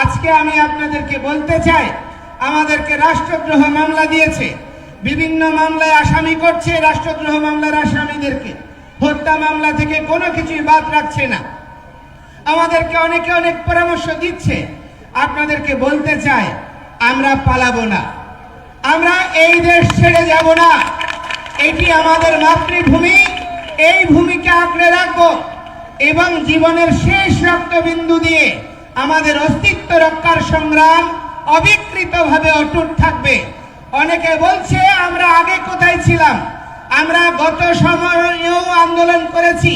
আজকে আমি আপনাদেরকে বলতে চাই, আমাদেরকে রাষ্ট্রদ্রোহ মামলা দিয়েছে। বিভিন্ন মামলায় আসামি করছে রাষ্ট্রদ্রোহ মামলার আসামিদেরকে। হত্যা মামলা থেকে কোনো কিছুই বাদ রাখছে না। আমাদেরকে অনেকে অনেক পরামর্শ দিচ্ছে। আপনাদেরকে বলতে চাই, আমরা পালাবো না। আমরা এই দেশ ছেড়ে যাব না। এটি আমাদের মাতৃভূমি। এই ভূমিকে আঁকড়ে রাখব এবং জীবনের শেষ রক্তবিন্দু দিয়ে আমাদের অস্তিত্ব রক্ষার সংগ্রাম অবিকৃতভাবে অটুট থাকবে। অনেকে বলছে, আমরা আগে কোথায় ছিলাম? আমরা গত সময়েও আন্দোলন করেছি।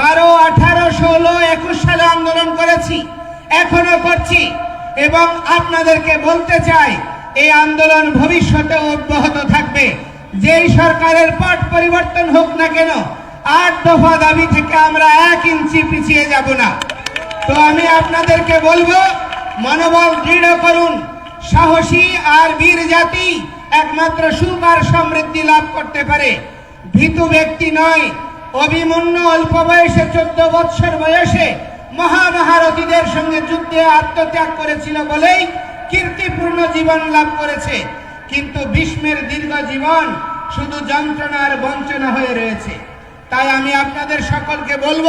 বারো, আঠারো, ষোলো, একুশ সালে আন্দোলন করেছি, এখনও করছি। এবং আপনাদেরকে বলতে চাই, এই আন্দোলন ভবিষ্যতে অব্যাহত থাকবে। যেই সরকারের পট পরিবর্তন হোক না কেন, আট দফা দাবি থেকে আমরা এক ইঞ্চি পিছিয়ে যাব না। তো আমি আপনাদেরকে বলব, মনোবল দৃঢ় করুন। সাহসী আর বীর জাতি একমাত্র সুখ আর সমৃদ্ধি লাভ করতে পারে। ভীতু ব্যক্তি নয়, অভিমন্যু অল্প বয়সে, চোদ্দ বৎসর বয়সে মহামহারথীদের সঙ্গে যুদ্ধে আত্মত্যাগ করেছিল বলেই কীর্তিপূর্ণ জীবন লাভ করেছে। কিন্তু ভীষ্মের দীর্ঘ জীবন শুধু যন্ত্রণা আর বঞ্চনা হয়ে রয়েছে। তাই আমি আপনাদের সকলকে বলব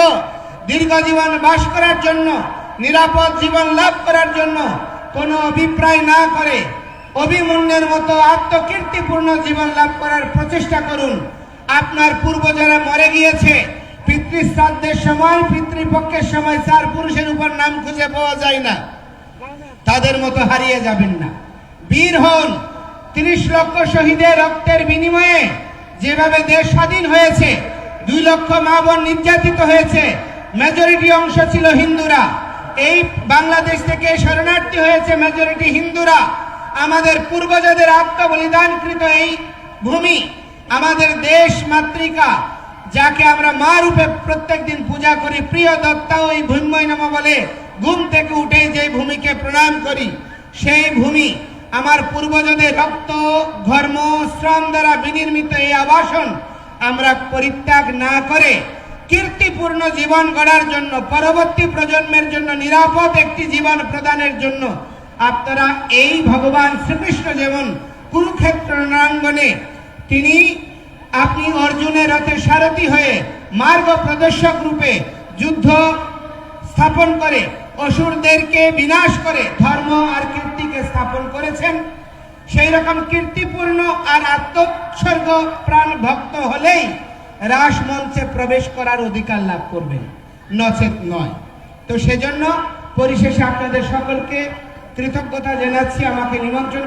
দীর্ঘ জীবন বাস করার জন্য, নিরাপদ জীবন লাভ করার জন্য কোনো অভিপ্রায় না করে অভিমন্যের মতো আত্মকীর্তিপূর্ণ জীবন লাভ করার প্রচেষ্টা করুন। আপনার পূর্ব যারা মরে গিয়েছে, পিতৃশ্রাদ্ধের সময়, পিতৃপক্ষের সময় চার পুরুষের উপর নাম খুঁজে পাওয়া যায় না। তাদের মতো হারিয়ে যাবেন না। বীর হন, তিরিশ লক্ষ শহীদের রক্তের বিনিময়ে যেভাবে দেশ স্বাধীন হয়েছে, দুই লক্ষ মা বোন নির্যাতিত হয়েছে মেজরিটি অংশ ছিল হিন্দুরা। এই বাংলাদেশ থেকে শরণার্থী হয়েছে মেজরিটি হিন্দুরা। আমাদের পূর্বজদের আত্মবলিদানকৃত এই ভূমি, আমাদের দেশ মাতৃকা, যাকে আমরা মা রূপে প্রত্যেকদিন পূজা করি, প্রিয় দত্তা ওই ভূময় নম বলে, ঘুম থেকে উঠে যে ভূমিকে প্রণাম করি, সেই ভূমি আমার পূর্বজদের রক্ত ধর্ম শ্রম দ্বারা বিনির্মিত এই আবাসন আমরা পরিত্যাগ না করে কীর্তিপূর্ণ জীবন গড়ার জন্য, পরবর্তী প্রজন্মের জন্য, নিরাপদ একটি জীবন প্রদানের জন্য আপনারা এই ভগবান শ্রীকৃষ্ণ যেমন কুরুক্ষেত্র রণাঙ্গনে তিনি আপনি অর্জুনের রথে সারথি হয়ে মার্গ প্রদর্শক রূপে যুদ্ধ স্থাপন করে, অসুরদেরকে বিনাশ করে ধর্ম আর কীর্তিকে স্থাপন করেছেন। সেই রকম কীর্তিপূর্ণ আর আত্মোৎসর্গ প্রাণ ভক্ত হলেই রাস মঞ্চে প্রবেশ করার অধিকার লাভ করবে। নচেত নয়। তো সেজন্য পরিশেষে আপনাদের সকলকে কৃতজ্ঞতা জানাচ্ছি। আমাকে নিমন্ত্রণ